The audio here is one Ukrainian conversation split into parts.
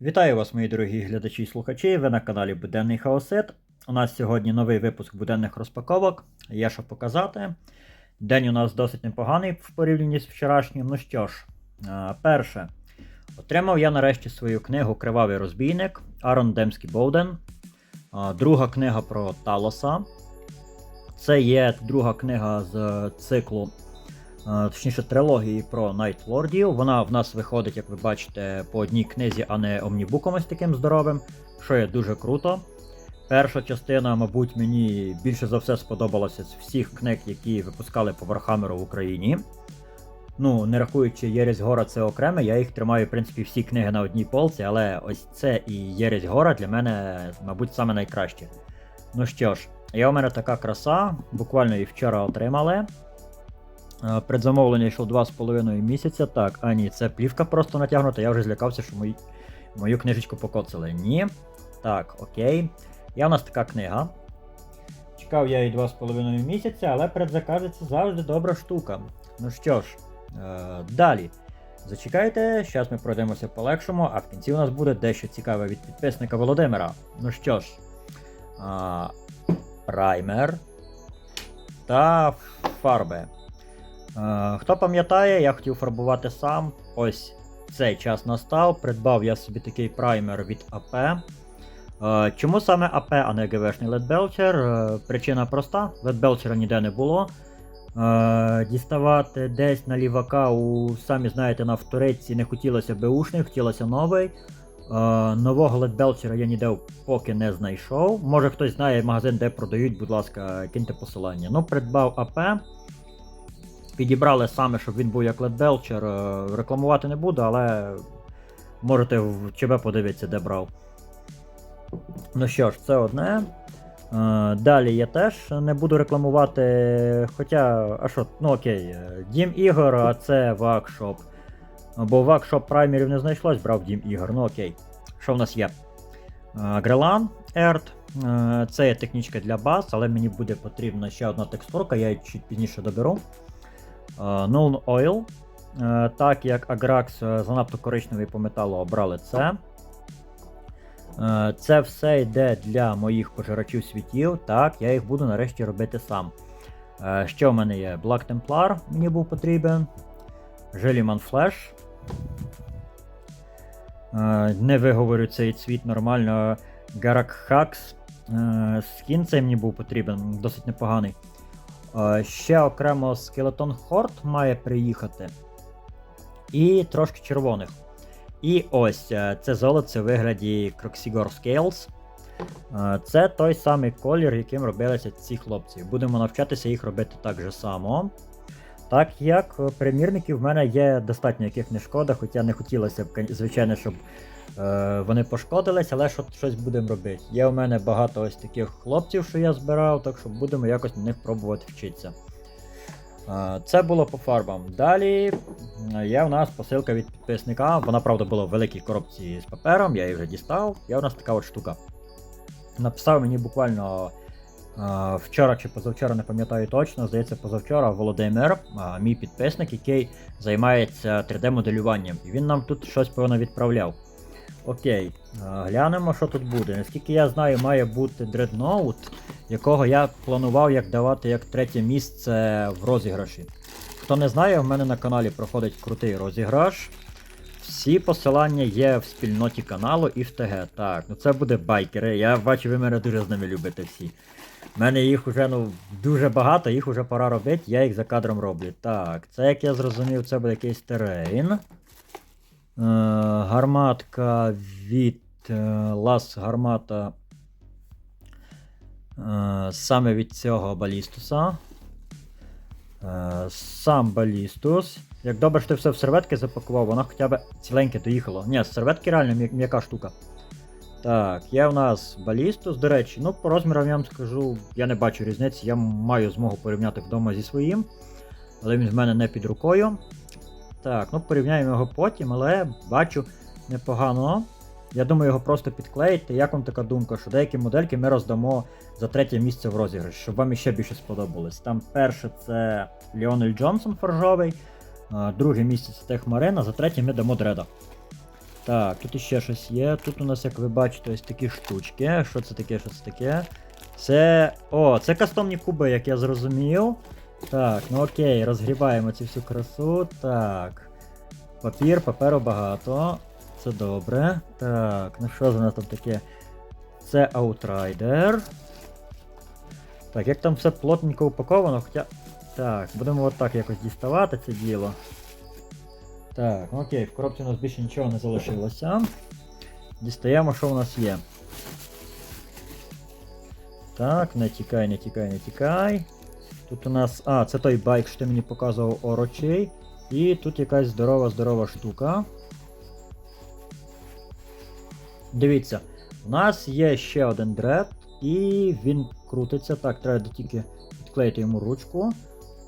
Вітаю вас, мої дорогі глядачі і слухачі. Ви на каналі Буденний Хаосит. У нас сьогодні новий випуск буденних розпаковок. Є що показати. День у нас досить непоганий в порівнянні з вчорашнім. Ну що ж, перше. Отримав я нарешті свою книгу Кривавий розбійник Арон Демський Боуден. Друга книга про Талоса. Це є друга книга з циклу точніше трилогії про Найтлордів. Вона в нас виходить, як ви бачите, по одній книзі, а не омнібуком ось таким здоровим, що є дуже круто. Перша частина, мабуть, мені більше за все сподобалася з всіх книг, які випускали по Вархамеру в Україні. Ну, не рахуючи Єресь Гора, це окреме, я їх тримаю, в принципі, всі книги на одній полці, але ось це і Єресь Гора для мене, мабуть, саме найкраще. Ну що ж, є у мене така краса, буквально її вчора отримали. Е, Предзамовлення йшло 2,5 місяця. Так, а ні, це плівка просто натягнута. Я вже злякався, що мої, мою книжечку покоцали. Ні. Так, окей. Є у нас така книга. Чекав я її 2,5 місяця, але предзаказ це завжди добра штука. Ну що ж, е, далі. Зачекайте, зараз ми пройдемося по-легшому, а в кінці у нас буде дещо цікаве від підписника Володимира. Ну що ж, а, праймер та фарби. Е, Хто пам'ятає, я хотів фарбувати сам. Ось цей час настав. Придбав я собі такий праймер від АП. Е, Чому саме АП, а не ГВшний? Е, Причина проста: Belcher ніде не було. Е, Діставати десь на лівака у, самі знаєте, на вториці не хотілося беушний, хотілося новий. Нового Belcher я ніде поки не знайшов. Може хтось знає магазин, де продають, будь ласка, киньте посилання. Ну, придбав АП. Підібрали саме, щоб він був як. Е, Рекламувати не буду, але можете в ЧБ подивитися, де брав. Ну що ж, це одне. Е, Далі я теж не буду рекламувати. Хоча, а що, ну окей, е, Дім ігор, а це вакшоп. Бо вакшоп праймерів не знайшлось, брав Дім ігор. Ну окей. Що в нас є? Грелан Ерт. Це є технічка для бас, але мені буде потрібна ще одна текстурка, я її чуть пізніше доберу. Е, Null Oil. Е, Так як Agrax е, занадто коричневий по металу обрали це. Це все йде для моїх пожирачів світів. Так, я їх буду нарешті робити сам. Що в мене є? Black Templar мені був потрібен. Jellyman Flash. Не виговорю цей цвіт нормально. Е, Скін цей мені був потрібен, досить непоганий. Е, Ще окремо Skeleton Horde має приїхати. І трошки червоних. І ось е, це золоце в вигляді Croxigor Scales. Е, Це той самий колір, яким робилися ці хлопці. Будемо навчатися їх робити так же само. Так як примірників в мене є достатньо яких не шкода, хоча не хотілося б, звичайно, щоб вони пошкодились, але що, щось будемо робити. Є у мене багато ось таких хлопців, що я збирав, так що будемо якось на них пробувати вчитися. Е, Це було по фарбам. Далі е, є у нас посилка від підписника. Вона, правда, була в великій коробці з папером, я її вже дістав. Є у нас така от штука. Написав мені буквально е, вчора чи позавчора, не пам'ятаю точно, здається, позавчора Володимир, е, мій підписник, який займається 3D-моделюванням. І він нам тут щось певно відправляв. Окей, глянемо, що тут буде. Наскільки я знаю, має бути Dreadnought, якого я планував як давати як третє місце в розіграші. Хто не знає, в мене на каналі проходить крутий розіграш. Всі посилання є в спільноті каналу і в ТГ. Так, ну це буде байкери. Я бачу, ви мене дуже з ними любите всі. У мене їх уже ну, дуже багато, їх уже пора робити, я їх за кадром роблю. Так, це як я зрозумів, це буде якийсь терейн. Е, гарматка від е, Лас Гармата. Е, саме від цього балістуса. Е, сам балістус. Як добре, що ти все в серветки запакував, воно хоча б ціленьке доїхало. Ні, серветки реально м'яка штука. Так, є у нас балістус. До речі, ну по розмірам я вам скажу, я не бачу різниці, я маю змогу порівняти вдома зі своїм. Але він в мене не під рукою. Так, ну порівняємо його потім, але бачу непогано. Я думаю, його просто підклеїти. Як вам така думка, що деякі модельки ми роздамо за третє місце в розіграш, щоб вам іще більше сподобалось. Там перше це Ліонель Джонсон фаржовий, а, друге місце це Тех Марина, за третє ми дамо Дреда. Так, тут іще щось є. Тут у нас, як ви бачите, ось такі штучки. Що це таке, що це таке? Це. О, це кастомні куби, як я зрозумів. Так, ну окей, розгрібаємо цю всю красу. Так. Папір, паперу багато. Це добре. Так, ну що у нас там таке? Це Outrider. Так, як там все плотненько упаковано, хоча. Так, будемо отак якось діставати це діло. Так, ну окей, в коробці у нас більше нічого не залишилося. Дістаємо, що у нас є. Так, не тікай, не тікай, не тікай. Тут у нас. А, це той байк, що ти мені показував орочей. І тут якась здорова-здорова штука. Дивіться, у нас є ще один дред, і він крутиться. Так, треба тільки відклеїти йому ручку.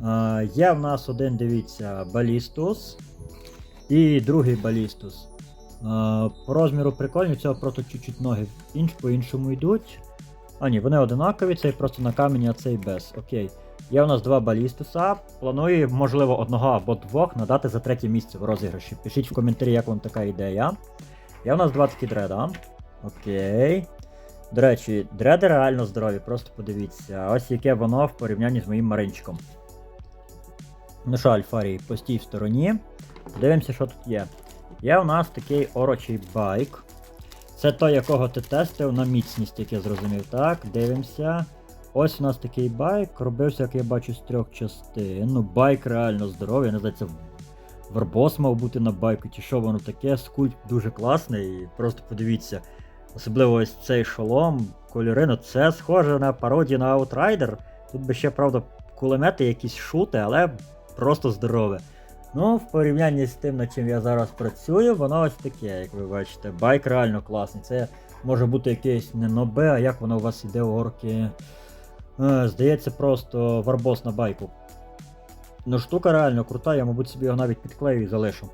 А, є в нас один, дивіться, балістус. І другий балістус. По розміру прикольні, цього просто чуть-чуть ноги інш, по-іншому йдуть. А, ні, вони одинакові, цей просто на камені, а цей без. Окей. Є у нас два балістуса. Планую, можливо, одного або двох надати за третє місце в розіграші. Пишіть в коментарі, як вам така ідея. Є у нас два такі дреда. Окей. До речі, дреди реально здорові, просто подивіться. Ось яке воно в порівнянні з моїм маринчиком. Ну що, Альфарій, постій в стороні. Подивимося, що тут є. Є у нас такий орочий байк. Це той, якого ти тестив на міцність, як я зрозумів. Так, дивимося. Ось у нас такий байк. Робився, як я бачу, з трьох частин. Ну, байк реально здоровий, не знаю, це Варбос мав бути на байку, чи що воно таке. Скульпт дуже класний. Просто подивіться. Особливо ось цей шолом, кольори, ну це схоже на пародію на Outrider. Тут би ще, правда, кулемети якісь шути, але просто здорове. Ну, в порівнянні з тим, над чим я зараз працюю, воно ось таке, як ви бачите. Байк реально класний. Це може бути якийсь не нобе, а як воно у вас іде орки. Здається, просто варбос на байку. Ну, штука реально крута, я, мабуть, собі його навіть підклею і залишу.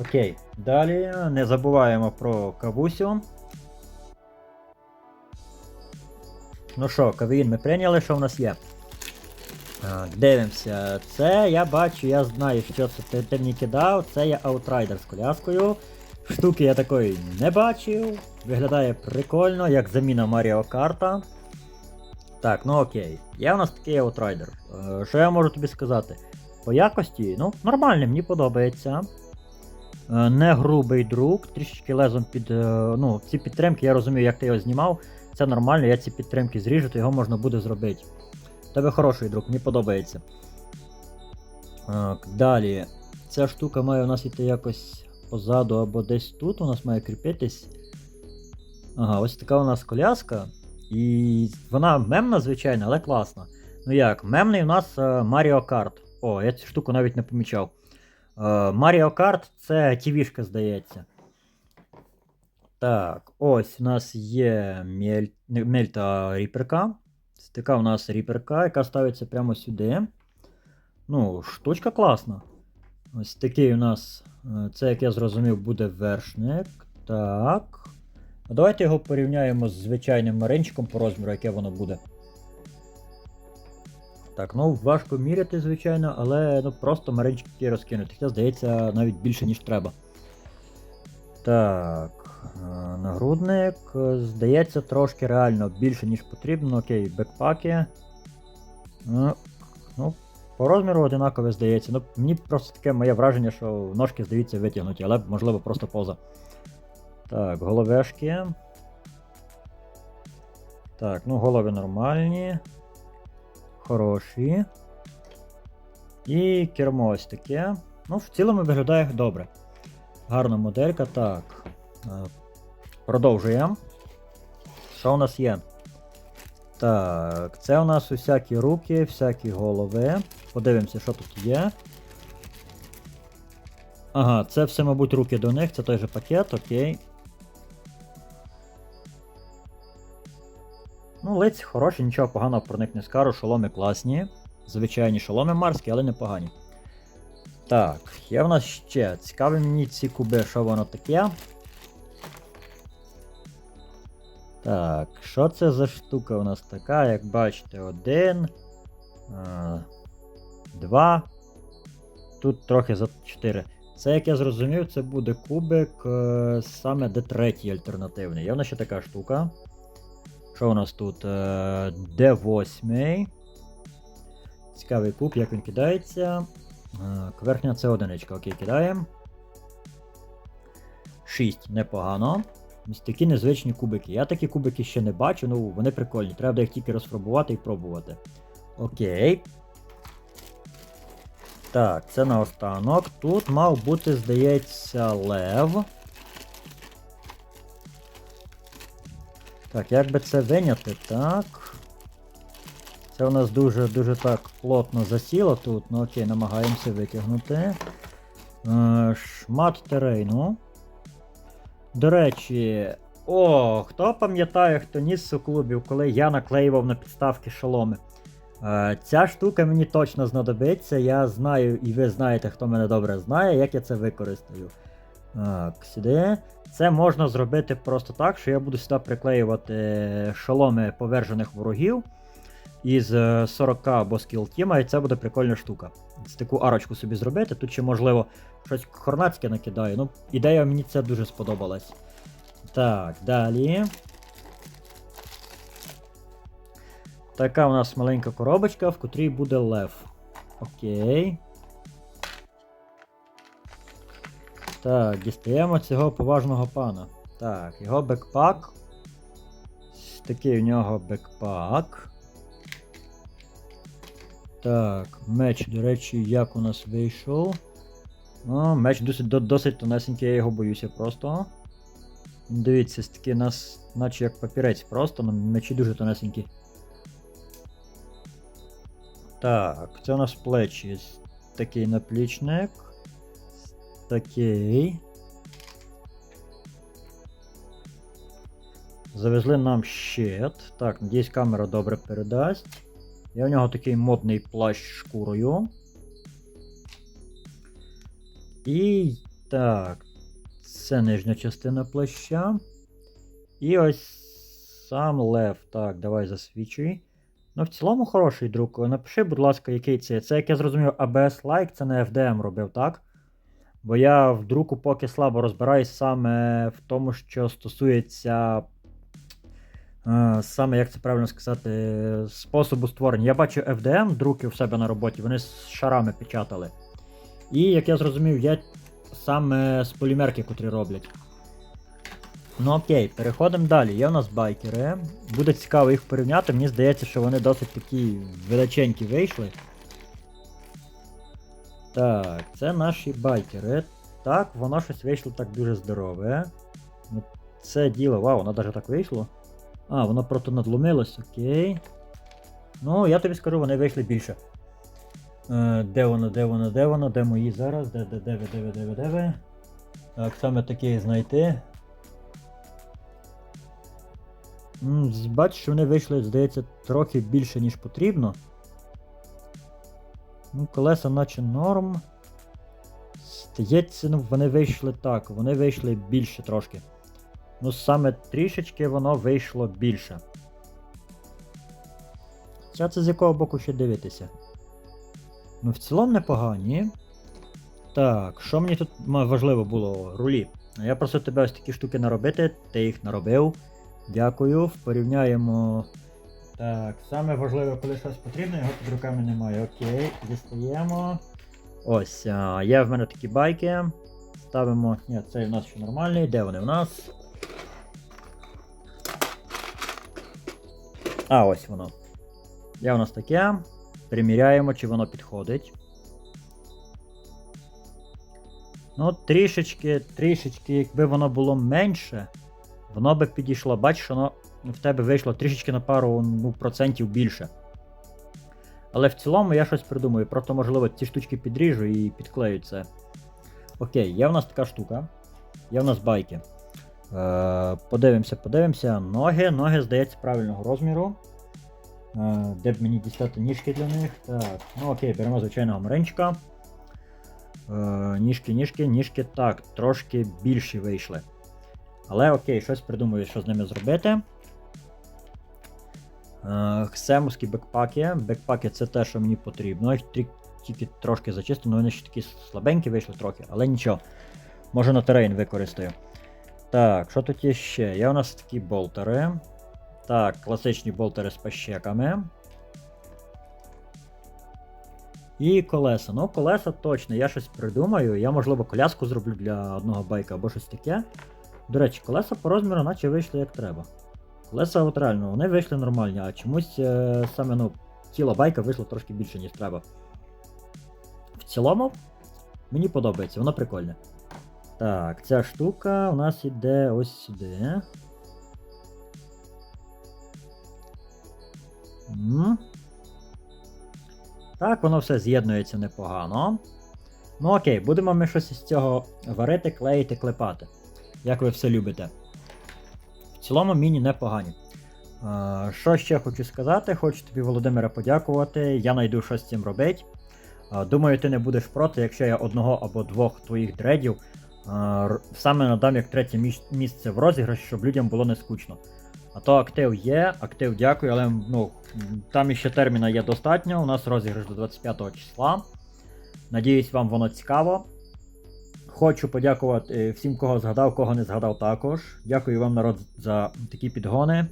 Окей, далі не забуваємо про кавусю. Ну що, кавеїн ми прийняли, що в нас є? Дивимося. Це я бачу, я знаю, що це ти, мені кидав. Це є Outrider з коляскою. Штуки я такої не бачив. Виглядає прикольно, як заміна Маріо Карта. Так, ну окей. Є у нас такий Outrider. Е, Що я можу тобі сказати? По якості, ну, нормально, мені подобається. Е, Не грубий друк, трішечки лезом під. е, Ну, ці підтримки, я розумію, як ти його знімав. Це нормально, я ці підтримки зріжу, то його можна буде зробити. Тебе хороший друг, мені подобається. Так, далі. Ця штука має у нас йти якось позаду або десь тут у нас має кріпитись. Ага, ось така у нас коляска. І вона мемна, звичайно, але класна. Ну як, мемний у нас е, Mario Kart. О, я цю штуку навіть не помічав. Е, Mario Kart це тівішка, здається. Так, ось у нас є мель... не, мельта ріперка. Така у нас ріперка, яка ставиться прямо сюди. Ну, штучка класна. Ось такий у нас, е, це, як я зрозумів, буде вершник. Так. А давайте його порівняємо з звичайним маринчиком по розміру, яке воно буде. Так, ну важко міряти, звичайно, але ну, просто маринчик такий розкинути. Хоча, здається, навіть більше, ніж треба. Так. е, Нагрудник. Здається, трошки реально більше, ніж потрібно. Окей, бекпаки. Ну, ну, по розміру одинакове здається. Ну, мені просто таке моє враження, що ножки здаються витягнуті, але можливо просто поза. Так, головешки. Так, ну голови нормальні. Хороші. І кермо ось таке. Ну, в цілому виглядає добре. Гарна моделька. Так. е, Продовжуємо. Що у нас є? Так, це у нас усякі руки, всякі голови. Подивимося, що тут є. Ага, це все, мабуть, руки до них, це той же пакет, окей. Ну, лиць хороші, нічого поганого про них не скажу, шоломи класні. Звичайні шоломи марські, але непогані. Так, є в нас ще. Цікаві мені ці куби, що воно таке. Так, що це за штука у нас така, як бачите, один. А, два. Тут трохи за 4. Це, як я зрозумів, це буде кубик е, саме де третій альтернативний. Є в нас ще така штука. Що у нас тут? Е, D8. Цікавий куб, як він кидається. Е, Верхня це одиничка, окей, кидаємо. 6, непогано. Ось такі незвичні кубики. Я такі кубики ще не бачу, ну вони прикольні. Треба їх тільки розфарбувати і пробувати. Окей. Так, це наостанок. Тут мав бути, здається, лев. Так, як би це виняти? Так. Це у нас дуже-дуже так плотно засіло тут. Ну окей, намагаємося витягнути. Е, шмат терейну. До речі, о, хто пам'ятає, хто ніс у клубів, коли я наклеював на підставки шоломи. Е, ця штука мені точно знадобиться. Я знаю, і ви знаєте, хто мене добре знає, як я це використаю. Так, сюди. Це можна зробити просто так, що я буду сюди приклеювати шоломи повержених ворогів із е, 40 або скілтіма, і це буде прикольна штука. З таку арочку собі зробити. Тут ще, можливо, щось хорнацьке накидаю. Ну, ідея мені це дуже сподобалась. Так, далі. Така у нас маленька коробочка, в котрій буде лев. Окей. Так, дістаємо цього поважного пана. Так, його бекпак. Такий у нього бекпак. Так, меч, до речі, як у нас вийшов. О, меч досить, досить тонесенький, я його боюся просто. Дивіться, у нас, наче як папірець просто, але мечі дуже тонесенькі. Так, це у нас плечі. Такий наплічник. Такий. Завезли нам щит. Так, надіюсь, камера добре передасть. Є в нього такий модний плащ шкурою. І так. Це нижня частина плаща. І ось сам лев. Так, давай засвічуй. Ну, в цілому хороший друг. Напиши, будь ласка, який це. Це, як я зрозумів, ABS Like, це не FDM робив, так? Бо я в друку поки слабо розбираюсь саме в тому, що стосується. е, Саме, як це правильно сказати, способу створення. Я бачу FDM друки в себе на роботі, вони з шарами печатали. І, як я зрозумів, є саме з полімерки, котрі роблять. Ну окей, переходимо далі. Є у нас байкери. Буде цікаво їх порівняти. Мені здається, що вони досить такі величенькі вийшли. Так, це наші байкери. Так, воно щось вийшло так дуже здорове. Ну, Це діло, вау, воно навіть так вийшло. А, воно просто надломилось, окей. Ну, я тобі скажу, вони вийшли більше. Е, де воно, де воно, де воно, де мої зараз? Де, де, де ви, де ви, де ви, де ви? Так, саме такі знайти. Бачиш, що вони вийшли, здається, трохи більше, ніж потрібно. Ну, колеса наче норм. Здається, ну, вони вийшли так, вони вийшли більше трошки. Ну, саме трішечки воно вийшло більше. Хоча це з якого боку ще дивитися. Ну, в цілому непогані. Так, що мені тут важливо було? Рулі. Я просив тебе ось такі штуки наробити, ти їх наробив. Дякую. Порівняємо. Так, саме важливе, коли щось потрібно, його під руками немає. Окей, дістаємо. Ось, а, є в мене такі байки. Ставимо. Ні, цей у нас ще нормальний. Де вони в нас? А, ось воно. Є у нас таке. Приміряємо, чи воно підходить. Ну, трішечки, трішечки, якби воно було менше, воно би підійшло. Бачиш, воно в тебе вийшло трішечки на пару ну, процентів більше. Але в цілому я щось придумаю. Просто, можливо, ці штучки підріжу і підклею це. Окей, є в нас така штука. Є в нас байки. Е, подивимося, подивимося. Ноги. Ноги, здається, правильного розміру. Е, де б мені дістати ніжки для них? Так, ну окей, беремо звичайного маринчика. Е, ніжки, ніжки, ніжки так, трошки більші вийшли. Але окей, щось придумаю, що з ними зробити. Е, Хсемовські бекпаки. Бекпаки це те, що мені потрібно. Їх тільки трошки зачистив, ну вони ще такі слабенькі вийшли трохи, але нічого. Може на терейн використаю. Так, що тут є ще? Є у нас такі болтери. Так, класичні болтери з пащеками. І колеса. Ну, колеса точно, я щось придумаю. Я, можливо, коляску зроблю для одного байка або щось таке. До речі, колеса по розміру наче вийшли як треба. Колеса от реально, вони вийшли нормальні, а чомусь е, саме ну, тіло байка вийшло трошки більше, ніж треба. В цілому, мені подобається, воно прикольне. Так, ця штука у нас іде ось сюди. М. Так, воно все з'єднується непогано. Ну окей, будемо ми щось із цього варити, клеїти, клепати. Як ви все любите. Цілому міні непогані. А, що ще хочу сказати? Хочу тобі, Володимире, подякувати. Я найду щось з цим робити. А, думаю, ти не будеш проти, якщо я одного або двох твоїх дредів а, саме надам як третє міс- місце в розіграш, щоб людям було не скучно. А то актив є, актив дякую, але ну, там іще терміна є достатньо. У нас розіграш до 25 числа. Надіюсь, вам воно цікаво. Хочу подякувати е, всім, кого згадав, кого не згадав також. Дякую вам, народ, за такі підгони.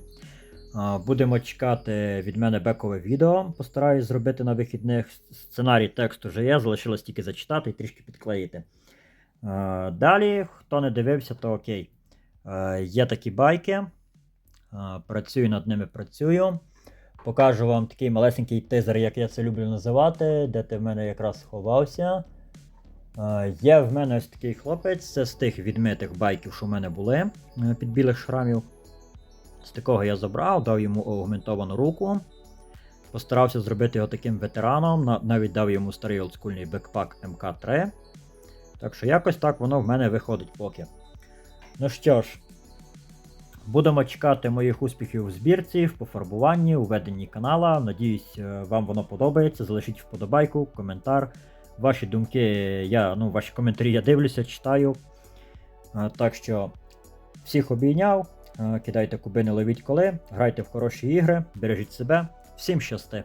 Будемо чекати від мене бекове відео. Постараюсь зробити на вихідних. Сценарій тексту вже є, залишилось тільки зачитати і трішки підклеїти. Далі, хто не дивився, то окей. Є такі байки. Працюю над ними, працюю. Покажу вам такий малесенький тизер, як я це люблю називати, де ти в мене якраз сховався. Є в мене ось такий хлопець, це з тих відмитих байків, що в мене були е, під білих шрамів. З такого я забрав, дав йому аугментовану руку. Постарався зробити його таким ветераном, навіть дав йому старий олдскульний бекпак МК3. Так що якось так воно в мене виходить поки. Ну що ж, будемо чекати моїх успіхів в збірці, в пофарбуванні, у веденні канала. Надіюсь, е, вам воно подобається. Залишіть вподобайку, коментар. Ваші думки, я, ну, ваші коментарі я дивлюся, читаю. Е, Так що всіх обійняв. Кидайте Кидайте кубини, ловіть коли, грайте в хороші ігри, бережіть себе. Всім щасти!